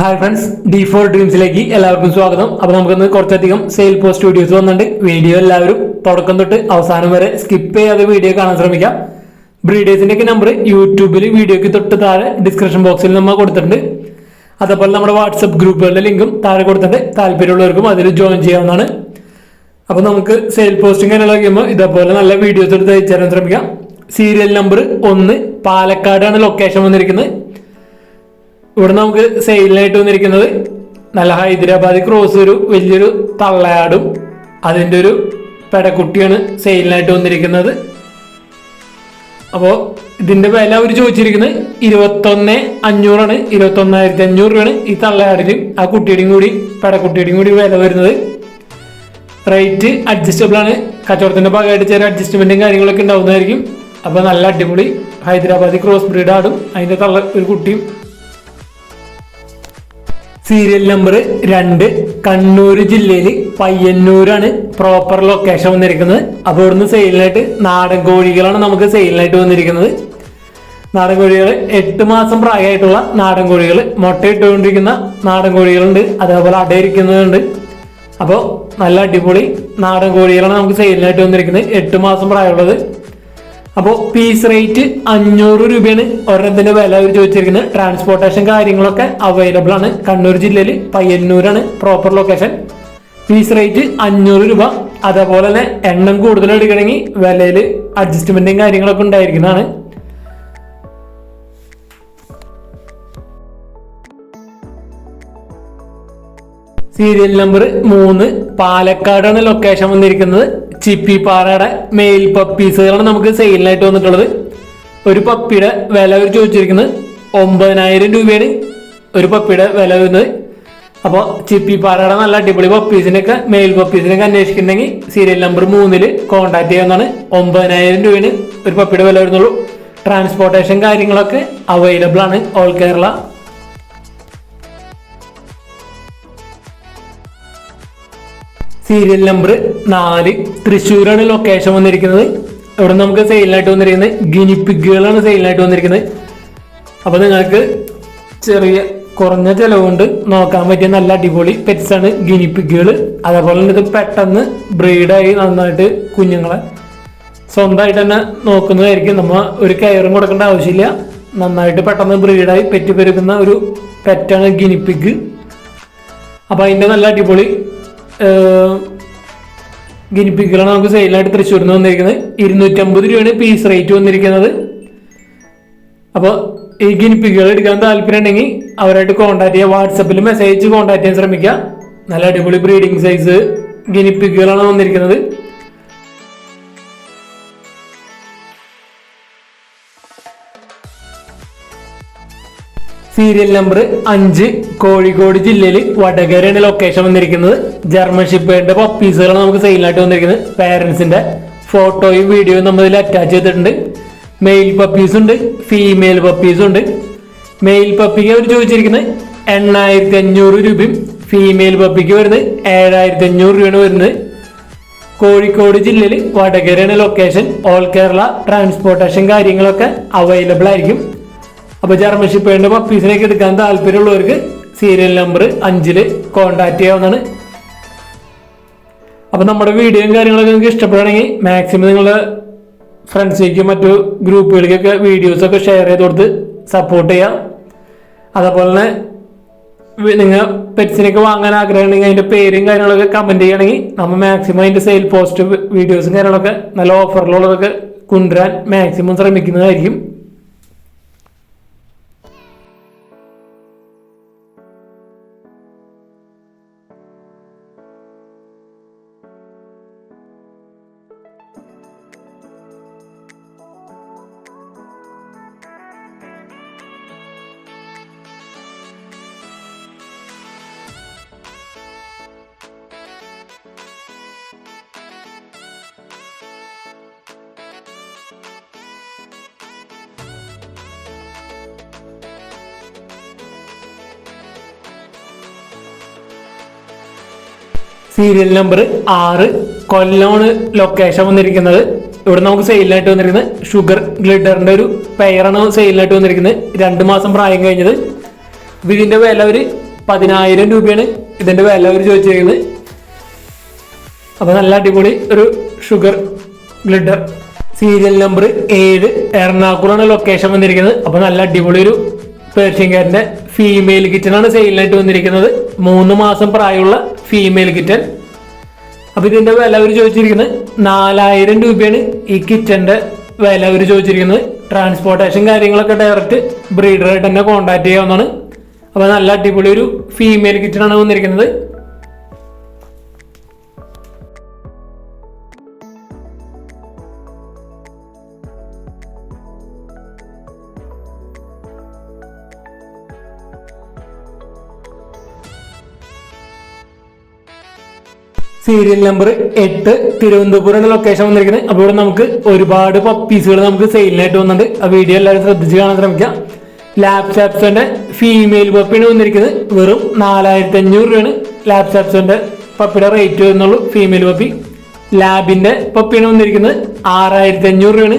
Hi friends D four ഡ്രീംസിലേക്ക് എല്ലാവർക്കും സ്വാഗതം. അപ്പോൾ നമുക്കിന്ന് കുറച്ചധികം സെയിൽ പോസ്റ്റ് വീഡിയോസ് വന്നിട്ടുണ്ട്. വീഡിയോ എല്ലാവരും തുടക്കം തൊട്ട് അവസാനം വരെ സ്കിപ്പ് ചെയ്യാതെ വീഡിയോ കാണാൻ ശ്രമിക്കാം. ബ്രീഡേഴ്സിന്റെ ഒക്കെ നമ്പർ യൂട്യൂബിൽ വീഡിയോക്ക് തൊട്ട് താഴെ ഡിസ്ക്രിപ്ഷൻ ബോക്സിൽ നമ്മൾ കൊടുത്തിട്ടുണ്ട്. അതേപോലെ നമ്മുടെ വാട്സപ്പ് ഗ്രൂപ്പുകളുടെ ലിങ്കും താഴെ കൊടുത്തിട്ടുണ്ട്. താല്പര്യമുള്ളവർക്കും അതിൽ ജോയിൻ ചെയ്യാവുന്നതാണ്. അപ്പോൾ നമുക്ക് സെയിൽ പോസ്റ്റിംഗ് എല്ലാം കഴിയുമ്പോൾ ഇതേപോലെ നല്ല വീഡിയോസ് എടുത്ത് അയച്ചു തരാൻ ശ്രമിക്കാം. സീരിയൽ നമ്പർ ഒന്ന് പാലക്കാടാണ് ലൊക്കേഷൻ വന്നിരിക്കുന്നത്. ഇവിടെ നമുക്ക് സെയിലിനായിട്ട് വന്നിരിക്കുന്നത് നല്ല ഹൈദരാബാദ് ക്രോസ് ഒരു വലിയൊരു തള്ളയാടും അതിന്റെ ഒരു പെടക്കുട്ടിയാണ് സെയിലിനായിട്ട് വന്നിരിക്കുന്നത്. അപ്പോൾ ഇതിന്റെ വില അവർ ചോദിച്ചിരിക്കുന്നത് ഇരുപത്തൊന്ന് അഞ്ഞൂറാണ് ഇരുപത്തൊന്നായിരത്തി അഞ്ഞൂറ് രൂപയാണ് ഈ തള്ളയാടിനും. ആ കുട്ടിയുടെയും കൂടി പെടക്കുട്ടിയുടെയും കൂടി വില വരുന്നത്. റേറ്റ് അഡ്ജസ്റ്റബിൾ ആണ്. കച്ചവടത്തിന്റെ ഭാഗമായിട്ട് ചെറിയ അഡ്ജസ്റ്റ്മെന്റും കാര്യങ്ങളൊക്കെ ഉണ്ടാവുന്നതായിരിക്കും. അപ്പോൾ നല്ല അടിപൊളി ഹൈദരാബാദി ക്രോസ് ബ്രീഡ് ആടും. അതിന്റെ തള്ള ഒരു കുട്ടിയും സീരിയൽ നമ്പർ രണ്ട് കണ്ണൂർ ജില്ലയിൽ പയ്യന്നൂരാണ് പ്രോപ്പർ ലൊക്കേഷൻ വന്നിരിക്കുന്നത്. അപ്പോൾ ഇവിടുന്ന് സെയിലിനായിട്ട് നാടൻ കോഴികളാണ് നമുക്ക് സെയിലിനായിട്ട് വന്നിരിക്കുന്നത്. നാടൻ കോഴികൾ എട്ട് മാസം പ്രായമായിട്ടുള്ള നാടൻ കോഴികൾ മുട്ടയിട്ടുകൊണ്ടിരിക്കുന്ന നാടൻ കോഴികളുണ്ട്. അതേപോലെ അടയിരിക്കുന്നതുണ്ട് അപ്പോൾ നല്ല അടിപൊളി നാടൻ കോഴികളാണ് നമുക്ക് സെയിലിനായിട്ട് വന്നിരിക്കുന്നത്. എട്ട് മാസം പ്രായമുള്ളത്. അപ്പോൾ പീസ് റേറ്റ് അഞ്ഞൂറ് രൂപയാണ്. ഒരെണ്ണത്തിന്റെ വില അവർ ചോദിച്ചിരിക്കുന്നത്? ട്രാൻസ്പോർട്ടേഷൻ കാര്യങ്ങളൊക്കെ അവൈലബിൾ ആണ്. കണ്ണൂർ ജില്ലയിൽ പയ്യന്നൂരാണ് പ്രോപ്പർ ലൊക്കേഷൻ പീസ് റേറ്റ് അഞ്ഞൂറ് രൂപ. അതേപോലെ തന്നെ എണ്ണം കൂടുതൽ എടുക്കണമെങ്കിൽ വിലയിൽ അഡ്ജസ്റ്റ്മെന്റും കാര്യങ്ങളൊക്കെ ഉണ്ടായിരിക്കുന്നതാണ്. സീരിയൽ നമ്പർ മൂന്ന്. പാലക്കാടാണ് ലൊക്കേഷൻ വന്നിരിക്കുന്നത്. ചിപ്പിപ്പാറയുടെ മെയിൽ പപ്പീസുകളാണ് നമുക്ക് സെയിലിനായിട്ട് വന്നിട്ടുള്ളത്. ഒരു പപ്പിയുടെ വില അവർ ചോദിച്ചിരിക്കുന്നത് ഒമ്പതിനായിരം രൂപയാണ് ഒരു പപ്പിയുടെ വില വരുന്നത്. അപ്പോൾ ചിപ്പി പാറയുടെ നല്ല അടിപൊളി പപ്പീസിനൊക്കെ മെയിൽ പപ്പീസിനൊക്കെ അന്വേഷിക്കുന്നുണ്ടെങ്കിൽ സീരിയൽ നമ്പർ മൂന്നിൽ കോൺടാക്ട് ചെയ്യാവുന്നതാണ്. ഒമ്പതിനായിരം രൂപയാണ് ഒരു പപ്പിയുടെ വില വരുന്നുള്ളൂ. ട്രാൻസ്പോർട്ടേഷൻ കാര്യങ്ങളൊക്കെ അവൈലബിൾ ആണ്. ഓൾ കേരള സീരിയൽ നമ്പർ നാല്. തൃശ്ശൂരാണ് ലൊക്കേഷൻ വന്നിരിക്കുന്നത്. ഇവിടെ നമുക്ക് സെയിലിനായിട്ട് വന്നിരിക്കുന്നത് ഗിനിപ്പിഗുകളാണ് സെയിലിനായിട്ട് വന്നിരിക്കുന്നത്. അപ്പോൾ നിങ്ങൾക്ക് ചെറിയ കുറഞ്ഞ ചിലവുകൊണ്ട് നോക്കാൻ പറ്റിയ നല്ല അടിപൊളി പെറ്റ്സ് ആണ് ഗിനിപ്പിഗുകൾ അതേപോലെ തന്നെ ഇത് പെട്ടെന്ന് ബ്രീഡായി നന്നായിട്ട് കുഞ്ഞുങ്ങളെ സ്വന്തമായിട്ട് തന്നെ നോക്കുന്നതായിരിക്കും. നമ്മൾ ഒരു കെയറും കൊടുക്കേണ്ട ആവശ്യമില്ല. നന്നായിട്ട് പെട്ടെന്ന് ബ്രീഡായി പെറ്റ് പെരുക്കുന്ന ഒരു പെറ്റാണ് ഗിനിപ്പിഗ് അപ്പോൾ അതിന്റെ നല്ല അടിപൊളി ഗിനിപ്പിക്കുകളാണ് നമുക്ക് സെയിലായിട്ട് തൃശ്ശൂരിൽ നിന്ന് വന്നിരിക്കുന്നത്. ഇരുന്നൂറ്റമ്പത് രൂപയാണ് പീസ് റേറ്റ് വന്നിരിക്കുന്നത്. അപ്പോൾ ഈ ഗിനിപ്പിക്കുകൾ എടുക്കാൻ താല്പര്യം ഉണ്ടെങ്കിൽ അവരായിട്ട് കോൺടാക്ട് ചെയ്യുക. വാട്സപ്പിൽ മെസ്സേജ് കോൺടാക്ട് ചെയ്യാൻ ശ്രമിക്കുക. നല്ല അടിപൊളി ബ്രീഡിംഗ് സൈസ് ഗിനിപ്പിക്കുകളാണ് വന്നിരിക്കുന്നത്. സീരിയൽ നമ്പർ അഞ്ച് കോഴിക്കോട് ജില്ലയിൽ വടകരയാണ് ലൊക്കേഷൻ വന്നിരിക്കുന്നത്. ജർമ്മൻ ഷിപ്പേറിന്റെ പപ്പീസുകളാണ് നമുക്ക് സെയിലായിട്ട് വന്നിരിക്കുന്നത്. പാരന്റ്സിന്റെ ഫോട്ടോയും വീഡിയോയും നമ്മൾ ഇതിൽ അറ്റാച്ച് ചെയ്തിട്ടുണ്ട്. മെയിൽ പപ്പീസ് ഉണ്ട് ഫീമെയിൽ പപ്പീസും ഉണ്ട്. മെയിൽ പപ്പിക്ക് അവർ ചോദിച്ചിരിക്കുന്നത് എണ്ണായിരത്തി അഞ്ഞൂറ് രൂപയും ഫീമെയിൽ പപ്പിക്ക് വരുന്നത് ഏഴായിരത്തി അഞ്ഞൂറ് രൂപയാണ് വരുന്നത്. കോഴിക്കോട് ജില്ലയിൽ വടകരയാണ് ലൊക്കേഷൻ ഓൾ കേരള ട്രാൻസ്പോർട്ടേഷൻ കാര്യങ്ങളൊക്കെ അവൈലബിൾ ആയിരിക്കും. അപ്പോൾ ജർമ്മൻ ഷിപ്പേറിന്റെ പപ്പീസിനൊക്കെ എടുക്കാൻ താല്പര്യമുള്ളവർക്ക് സീരിയൽ നമ്പർ അഞ്ചിൽ കോൺടാക്ട് ചെയ്യാവുന്നതാണ്. അപ്പോൾ നമ്മുടെ വീഡിയോയും കാര്യങ്ങളൊക്കെ നിങ്ങൾക്ക് ഇഷ്ടപ്പെടുകയാണെങ്കിൽ മാക്സിമം നിങ്ങൾ ഫ്രണ്ട്സിലേക്കും മറ്റു ഗ്രൂപ്പുകളിലേക്കൊക്കെ വീഡിയോസൊക്കെ ഷെയർ ചെയ്ത് കൊടുത്ത് സപ്പോർട്ട് ചെയ്യാം. അതേപോലെ തന്നെ നിങ്ങൾ പെറ്റ്സിനൊക്കെ വാങ്ങാൻ ആഗ്രഹമുണ്ടെങ്കിൽ അതിന്റെ പേരും കാര്യങ്ങളൊക്കെ കമന്റ് ചെയ്യണമെങ്കിൽ നമ്മൾ മാക്സിമം അതിന്റെ സെയിൽ പോസ്റ്റ് വീഡിയോസും കാര്യങ്ങളൊക്കെ നല്ല ഓഫറിലുള്ളതൊക്കെ കൊണ്ടുവരാൻ മാക്സിമം ശ്രമിക്കുന്നതായിരിക്കും. സീരിയൽ നമ്പർ ആറ് കൊല്ലമാണ് ലൊക്കേഷൻ വന്നിരിക്കുന്നത്. ഇവിടെ നമുക്ക് സെയിലിനായിട്ട് വന്നിരിക്കുന്നത് ഷുഗർ ഗ്ലിഡറിന്റെ ഒരു പെയറാണ് സെയിലിനായിട്ട് വന്നിരിക്കുന്നത്. രണ്ട് മാസം പ്രായം കഴിഞ്ഞത്. ഇതിന്റെ വില ഒരു പതിനായിരം രൂപയാണ് ഇതിന്റെ വില അവർ ചോദിച്ചിരിക്കുന്നത്. അപ്പോൾ നല്ല അടിപൊളി ഒരു ഷുഗർ ഗ്ലിഡർ സീരിയൽ നമ്പർ ഏഴ് എറണാകുളമാണ് ലൊക്കേഷൻ വന്നിരിക്കുന്നത്. അപ്പോൾ നല്ല അടിപൊളി ഒരു പേർഷ്യൻ ഫീമെയിൽ കിറ്റനാണ് സെയിലായിട്ട് വന്നിരിക്കുന്നത്. മൂന്ന് മാസം പ്രായമുള്ള ഫീമെയിൽ കിറ്റൻ അപ്പൊ ഇതിന്റെ വില അവർ ചോദിച്ചിരിക്കുന്നത് നാലായിരം രൂപയാണ് ഈ കിറ്റന്റെ വില അവർ ചോദിച്ചിരിക്കുന്നത്. ട്രാൻസ്പോർട്ടേഷൻ കാര്യങ്ങളൊക്കെ ഡയറക്റ്റ് ബ്രീഡറായിട്ട് തന്നെ കോൺടാക്ട് ചെയ്യാവുന്നതാണ്. അപ്പൊ നല്ല അടിപൊളി ഒരു ഫീമെയിൽ കിറ്റനാണ് വന്നിരിക്കുന്നത്. സീരിയൽ നമ്പർ എട്ട് തിരുവനന്തപുരം ലൊക്കേഷൻ വന്നിരിക്കുന്നത് അപ്പോൾ ഇവിടെ നമുക്ക് ഒരുപാട് പപ്പീസുകൾ നമുക്ക് സെയിലിനായിട്ട് വന്നിട്ടുണ്ട്. ആ വീഡിയോ എല്ലാവരും ശ്രദ്ധിച്ച് കാണാൻ ശ്രമിക്കാം. ലാപ്ടോപ്സിന്റെ ഫീമെയിൽ പപ്പിയാണ് വന്നിരിക്കുന്നത് വെറും നാലായിരത്തി അഞ്ഞൂറ് രൂപയാണ് ലാപ്ടോപ്സിന്റെ പപ്പിയുടെ റേറ്റ് വരുന്നുള്ളൂ ഫീമെയിൽ പപ്പി ലാബിന്റെ പപ്പിയാണ് വന്നിരിക്കുന്നത് ആറായിരത്തി അഞ്ഞൂറ് രൂപയാണ്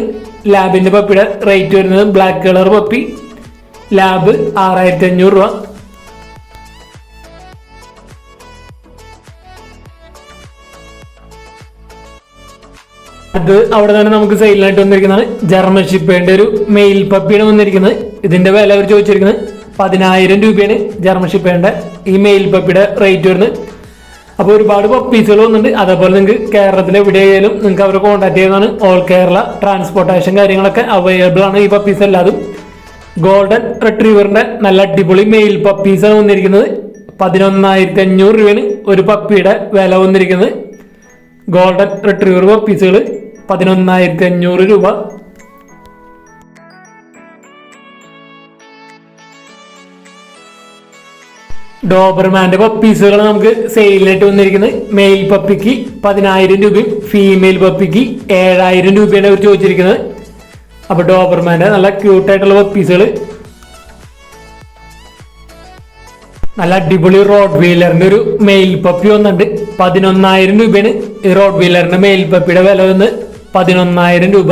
ലാബിന്റെ പപ്പിയുടെ റേറ്റ് വരുന്നത്. ബ്ലാക്ക് കളർ പപ്പി ലാബ് ആറായിരത്തി അഞ്ഞൂറ് രൂപ. അത് അവിടെ തന്നെ നമുക്ക് സെയിലായിട്ട് വന്നിരിക്കുന്നതാണ് ജർമ്മൻ ഷിപ്പേന്റെ ഒരു മെയിൽ പപ്പിയാണ് വന്നിരിക്കുന്നത്. ഇതിന്റെ വില അവർ ചോദിച്ചിരിക്കുന്നത് പതിനായിരം രൂപയാണ് ജർമ്മൻ ഷിപ്പേന്റെ ഈ മെയിൽ പപ്പിയുടെ റേറ്റ് വരുന്നത്. അപ്പോൾ ഒരുപാട് പപ്പീസുകൾ വന്നിട്ടുണ്ട്. അതേപോലെ നിങ്ങൾക്ക് കേരളത്തിൽ എവിടെയായാലും നിങ്ങൾക്ക് അവരെ കോൺടാക്ട് ചെയ്യുന്നതാണ് ഓൾ കേരള ട്രാൻസ്പോർട്ടേഷൻ കാര്യങ്ങളൊക്കെ അവൈലബിൾ ആണ് ഈ പപ്പീസ് എല്ലാതും. ഗോൾഡൻ റിട്രീവറിന്റെ നല്ല അടിപൊളി മെയിൽ പപ്പീസാണ് വന്നിരിക്കുന്നത്. പതിനൊന്നായിരത്തി അഞ്ഞൂറ് രൂപയാണ് ഒരു പപ്പിയുടെ വില വന്നിരിക്കുന്നത്. ഗോൾഡൻ റിട്രീവർ പീസുകൾ പതിനൊന്നായിരത്തി അഞ്ഞൂറ് രൂപ. ഡോബർമാന്റെ പപ്പീസുകൾ നമുക്ക് സെയിലായിട്ട് വന്നിരിക്കുന്നത്. മെയിൽ പപ്പിക്ക് പതിനായിരം രൂപയും ഫീമെയിൽ പപ്പിക്ക് ഏഴായിരം രൂപയാണ് അവർ ചോദിച്ചിരിക്കുന്നത്. അപ്പൊ ഡോബർമാന്റെ നല്ല ക്യൂട്ടായിട്ടുള്ള പപ്പീസുകൾ നല്ല അടിപൊളി റോഡ് വീലറിന്റെ ഒരു മെയിൽ പപ്പി വന്നിട്ടുണ്ട്. പതിനൊന്നായിരം രൂപയാണ് ഈ റോഡ് വീലറിന്റെ മെയിൽ പപ്പിയുടെ വില വന്ന് പതിനൊന്നായിരം രൂപ.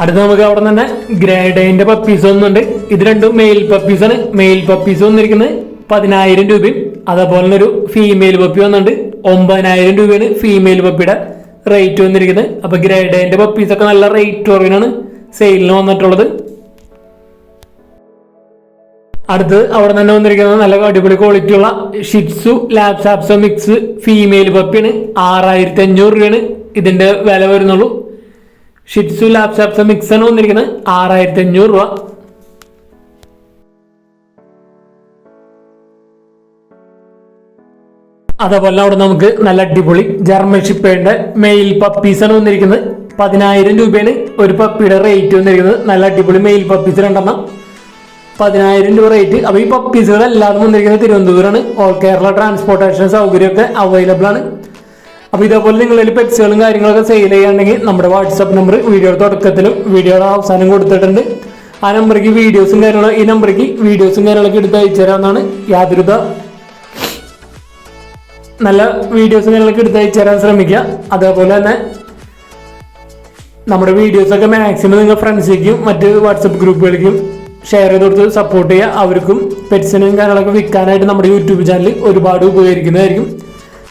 അടുത്ത നമുക്ക് അവിടെ തന്നെ ഗ്രേഡൈന്റെ പപ്പീസ് ഒന്നുണ്ട് ഇത് രണ്ടും മെയിൽ ആണ്. മെയിൽ പപ്പീസ് വന്നിരിക്കുന്നത് പതിനായിരം രൂപയും അതേപോലെ തന്നെ ഒരു ഫീമെയിൽ പപ്പി വന്നിട്ടുണ്ട്. ഒമ്പതിനായിരം രൂപയാണ് ഫീമെയിൽ പപ്പിയുടെ റേറ്റ് വന്നിരിക്കുന്നത്. അപ്പൊ ഗ്രേഡൈന്റെ പപ്പീസ് ഒക്കെ നല്ല റേറ്റ് കുറവിനാണ് സെയിലിന് വന്നിട്ടുള്ളത്. അടുത്ത് അവിടെ തന്നെ വന്നിരിക്കുന്നത് നല്ല അടിപൊളി ക്വാളിറ്റി ഉള്ള Shih Tzu Lhasa Apso mix female പപ്പിയാണ് ആറായിരത്തി അഞ്ഞൂറ് രൂപയാണ് ഇതിന്റെ വില വരുന്നുള്ളൂ. ഷിറ്റ്സു ലാപ്സാപ്സോ മിക്സ് ആണ് വന്നിരിക്കുന്നത്. ആറായിരത്തി അഞ്ഞൂറ് രൂപ. അതേപോലെ അവിടെ നമുക്ക് നല്ല അടിപൊളി ജർമ്മൻ ഷിപ്പേന്റെ മെയിൽ പപ്പീസ് ആണ് വന്നിരിക്കുന്നത്. പതിനായിരം രൂപയാണ് ഒരു പപ്പിയുടെ റേറ്റ് വന്നിരിക്കുന്നത്. നല്ല അടിപൊളി മെയിൽ പപ്പീസ് രണ്ടെണ്ണം. പതിനായിരം രൂപ റേറ്റ് അപ്പൊ ഈ പപ്പീസുകൾ എല്ലാതും വന്നിരിക്കുന്നത് തിരുവനന്തപുരമാണ്. ഓൾ കേരള ട്രാൻസ്പോർട്ടേഷൻ സൗകര്യമൊക്കെ അവൈലബിൾ ആണ്. അപ്പൊ ഇതേപോലെ നിങ്ങളിൽ പെറ്റ്സുകളും കാര്യങ്ങളൊക്കെ സെയിൽ ചെയ്യുകയാണെങ്കിൽ നമ്മുടെ വാട്സപ്പ് നമ്പർ വീഡിയോയുടെ തുടക്കത്തിലും വീഡിയോയുടെ അവസാനം കൊടുത്തിട്ടുണ്ട്. ആ നമ്പറേക്ക് വീഡിയോസും കാര്യങ്ങളും ഈ നമ്പറേക്ക് വീഡിയോസും കാര്യങ്ങളൊക്കെ എടുത്ത് അയച്ചു തരാമെന്നാണ് യാതൊരുത നല്ല വീഡിയോസും കാര്യങ്ങളൊക്കെ എടുത്ത് അയച്ചു തരാൻ ശ്രമിക്കുക. അതേപോലെ തന്നെ നമ്മുടെ വീഡിയോസൊക്കെ മാക്സിമം നിങ്ങൾ ഫ്രണ്ട്സിലേക്കും മറ്റ് വാട്സപ്പ് ഗ്രൂപ്പുകളിലേക്കും ഷെയർ ചെയ്ത് കൊടുത്ത് സപ്പോർട്ട് ചെയ്യുക. അവർക്കും പെറ്റ്സിനും കാര്യങ്ങളൊക്കെ വിൽക്കാനായിട്ട് നമ്മുടെ യൂട്യൂബ് ചാനൽ ഒരുപാട് ഉപകരിക്കുന്നതായിരിക്കും.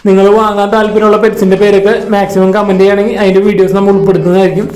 നിങ്ങൾ വാങ്ങാൻ താല്പര്യമുള്ള പെറ്റ്സിന്റെ പേരൊക്കെ മാക്സിമം കമന്റ് ചെയ്യുകയാണെങ്കിൽ അതിന്റെ വീഡിയോസ് നമ്മൾ ഉൾപ്പെടുത്തുന്നതായിരിക്കും.